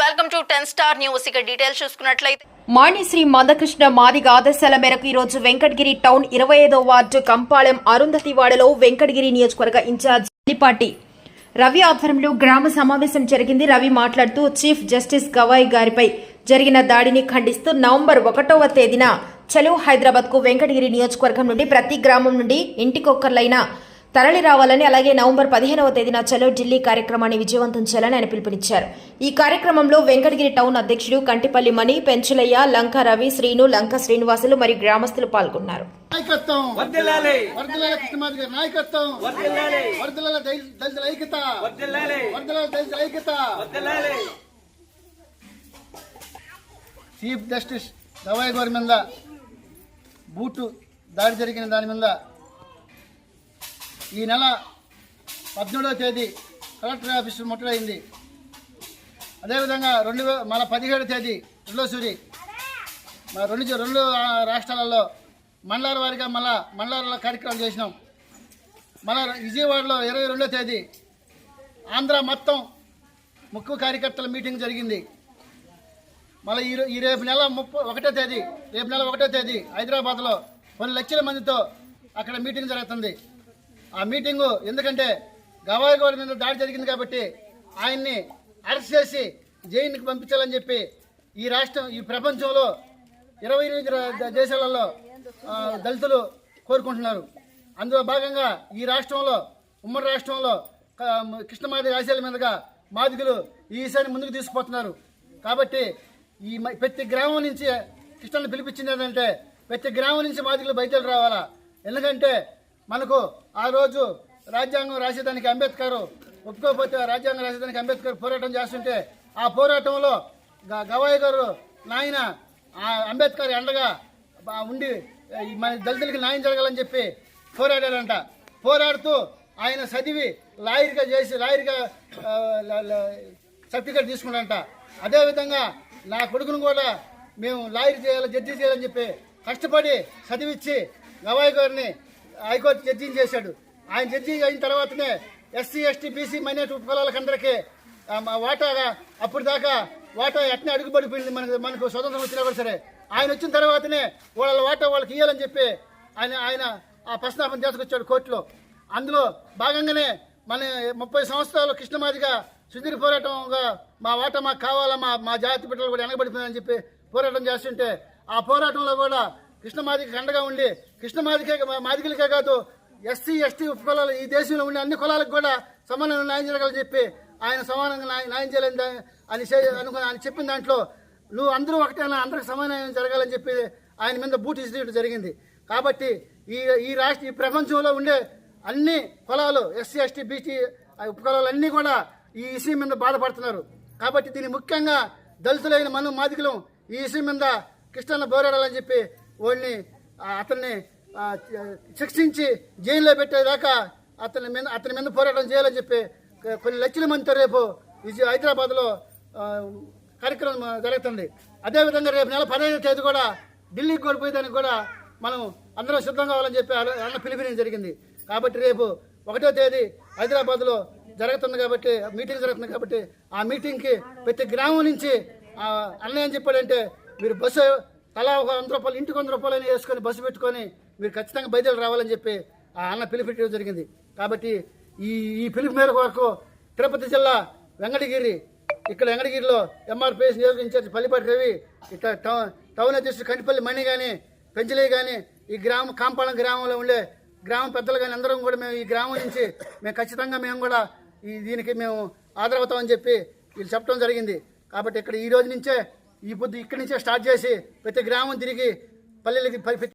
Welcome to ten star news. ఇక details చూసుకున్నట్లయితే మాణిశ్రీ మందకృష్ణ మాదిగ ఆదేశాల మేరకు ఈరోజు వెంకటగిరి టౌన్ ఇరవై ఐదో వార్డు కంపాళెం అరుంధతివాడలో వెంకటగిరి నియోజకవర్గ ఇన్ఛార్జ్ పార్టీ రవి ఆధ్వర్యంలో గ్రామ సమావేశం జరిగింది. రవి మాట్లాడుతూ చీఫ్ జస్టిస్ గవాయ్ గారిపై జరిగిన దాడిని ఖండిస్తూ నవంబర్ ఒకటవ తేదీన చలో హైదరాబాద్కు వెంకటగిరి నియోజకవర్గం నుండి ప్రతి గ్రామం నుండి ఇంటికొక్కర్లైన తరలి రావాలని అలాగే నవంబర్ పదిహేనవ తేదీన చలో ఢిల్లీ కార్యక్రమాన్ని విజయవంతం చేయాలని ఆయన పిలుపునిచ్చారు. ఈ కార్యక్రమంలో వెంకటగిరి టౌన్ అధ్యక్షుడు కంటిపల్లి మణి పెంచులయ్య లంక రవి శ్రీను లంక శ్రీనివాసులు మరియు గ్రామస్తులు పాల్గొన్నారు. నాయకత్వం! వర్దిల్లాలి! వర్దలాల కృష్ణమాధి గారి నాయకత్వం! వర్దిల్లాలి! వర్దలాల దళి- దళితుల ఐక్యత! వర్దిల్లాలి! వర్దలాల దళితుల ఐక్యత! వర్దిల్లాలి! చీఫ్ జస్టిస్ గవాయ్ గారి మీద బూటు దాడి జరిగిన దాని మీద ఈ నెల పద్మూడవ తేదీ కలెక్టర్ ఆఫీసు ముట్టడైంది. అదేవిధంగా రెండు మన పదిహేడు తేదీ రెండోసూరి మన రెండు రెండు రాష్ట్రాలలో మండలాల వారిగా మళ్ళా మండలాల కార్యక్రమం చేసినాం. మన విజయవాడలో ఇరవై రెండో తేదీ ఆంధ్ర మొత్తం ముఖ్య కార్యకర్తల మీటింగ్ జరిగింది. మళ్ళీ ఈ ఈ రేపు నెల ముప్పై ఒకటో తేదీ రేపు నెల ఒకటో తేదీ హైదరాబాద్లో కొన్ని లక్షల మందితో అక్కడ మీటింగ్ జరుగుతుంది. ఆ మీటింగు ఎందుకంటే గవాయి గౌడ్ మీద దాడి జరిగింది కాబట్టి ఆయన్ని అరెస్ట్ చేసి జైలుకి పంపించాలని చెప్పి ఈ రాష్ట్రం ఈ ప్రపంచంలో ఇరవై ఎనిమిది దేశాలలో దళితులు కోరుకుంటున్నారు. అందులో భాగంగా ఈ రాష్ట్రంలో ఉమ్మడి రాష్ట్రంలో కృష్ణమాది రాశాల మీదుగా మాదిగులు ఈ ఈసారి ముందుకు తీసుకుపోతున్నారు. కాబట్టి ఈ మ- ప్రతి గ్రామం నుంచి కృష్ణను పిలిపించింది ఏంటంటే ప్రతి గ్రామం నుంచి మాదిగులు బయటలు రావాలా? ఎందుకంటే మనకు ఆ రోజు రాజ్యాంగం రాసేదానికి అంబేద్కర్ ఒప్పుకోకపోతే రాజ్యాంగం రాసేదానికి అంబేద్కర్ పోరాటం చేస్తుంటే ఆ పోరాటంలో గవాయి గారు నాయన ఆ అంబేద్కర్ ఎండగా ఉండి మన దళితులకి న్యాయం జరగాలని చెప్పి పోరాడారంట. పోరాడుతూ ఆయన చదివి లాయర్గా చేసి లాయర్గా సర్టిఫికేట్ తీసుకున్నారంట. అదేవిధంగా నా కొడుకును కూడా మేము లాయర్ చేయాలి జడ్జి చేయాలని చెప్పి కష్టపడి చదివిచ్చి గవాయి గారిని హైకోర్టు జడ్జింగ్ చేశాడు. ఆయన జడ్జింగ్ అయిన తర్వాతనే ఎస్సీ ఎస్టీ బీసీ మైనార్టీ ఉపకులాలకందరికీ ఆ, మా వాటాగా అప్పుడు దాకా వాటా ఎట్నే అడుగుబడిపోయింది మనకు మనకు స్వతంత్రం వచ్చినా కూడా సరే. ఆయన వచ్చిన తర్వాతనే వాళ్ళ వాటా వాళ్ళకి ఇవ్వాలని చెప్పి ఆయన ఆయన ఆ ప్రశ్నాపన తీసుకొచ్చాడు కోర్టులో. అందులో భాగంగానే మన ముప్పై సంవత్సరాలు కృష్ణమాదిగా సుదీర్ఘ పోరాటంగా మా వాటా మాకు కావాలా మా మా జాతి బిడ్డలు కూడా వెనకబడిపోయిందని చెప్పి పోరాటం చేస్తుంటే ఆ పోరాటంలో కూడా కృష్ణమాదిక అండగా ఉండి కృష్ణమాదికే మాదిక మాదిగలకే కాదు ఎస్సీ ఎస్టీ ఉపకులాలు ఈ దేశంలో ఉండే అన్ని కులాలకు కూడా సమానంగా న్యాయం జరగాలని చెప్పి ఆయన సమానంగా న్యాయం న్యాయం చేయాలని అని అనుకుని ఆయన చెప్పిన దాంట్లో నువ్వు అందరూ ఒకటేనా అందరికి సమానం జరగాలని చెప్పి ఆయన మీద బూట్ ఇసిరేయడం జరిగింది. కాబట్టి ఈ ఈ రాష్ట్ర ఈ ప్రపంచంలో ఉండే అన్ని కులాలు ఎస్సీ ఎస్టీ బీసీ ఉపకులాలు అన్నీ కూడా ఈ ఇష్యూ మీద బాధపడుతున్నారు. కాబట్టి దీన్ని ముఖ్యంగా దళితులైన మనం మాదికలం ఈ ఇష్యూ మీద కృష్ణన్న పోరాడాలని చెప్పి వాడిని అతన్ని శిక్షించి జైల్లో పెట్టేదాకా అతని మీద అతని మీద పోరాటం చేయాలని చెప్పి కొన్ని లక్షల మందితో రేపు విజయ హైదరాబాద్లో కార్యక్రమం జరుగుతుంది. అదేవిధంగా రేపు నెల పదహైదు తేదీ కూడా ఢిల్లీకి కోల్పోయేదానికి కూడా మనం అందరం సిద్ధం కావాలని చెప్పి అన్న పిలిపించడం జరిగింది. కాబట్టి రేపు ఒకటో తేదీ హైదరాబాద్లో జరుగుతుంది కాబట్టి మీటింగ్ జరుగుతుంది కాబట్టి ఆ మీటింగ్కి ప్రతి గ్రామం నుంచి ఆ, అన్న ఏం చెప్పాడంటే మీరు బస్సు తలా ఒక వంద రూపాయలు ఇంటికి వంద రూపాయలు వేసుకొని బస్సు పెట్టుకొని మీరు ఖచ్చితంగా బయలుదేరి రావాలని చెప్పి ఆ అన్న పిలుపు జరిగింది. కాబట్టి ఈ ఈ పిలుపు మేరకు వరకు తిరుపతి జిల్లా వెంకటగిరి ఇక్కడ వెంకటగిరిలో ఎంఆర్పిఎస్ నియోజక ఇన్ఛార్జ్ పల్లిపాటి రవి ఇక్కడ టౌన్ టౌన్ అధ్యక్షుడు కంటిపల్లి మణి కానీ పెంచలే కానీ ఈ గ్రామం కాంపాళం గ్రామంలో ఉండే గ్రామ పెద్దలు కానీ అందరం కూడా మేము ఈ గ్రామం నుంచి మేము ఖచ్చితంగా మేము కూడా ఈ దీనికి మేము ఆదరవుతామని చెప్పి వీళ్ళు చెప్పడం జరిగింది. కాబట్టి ఇక్కడ ఈ రోజు నుంచే ఈ పొద్దు ఇక్కడి నుంచే స్టార్ట్ చేసి ప్రతి గ్రామం తిరిగి పల్లెలకి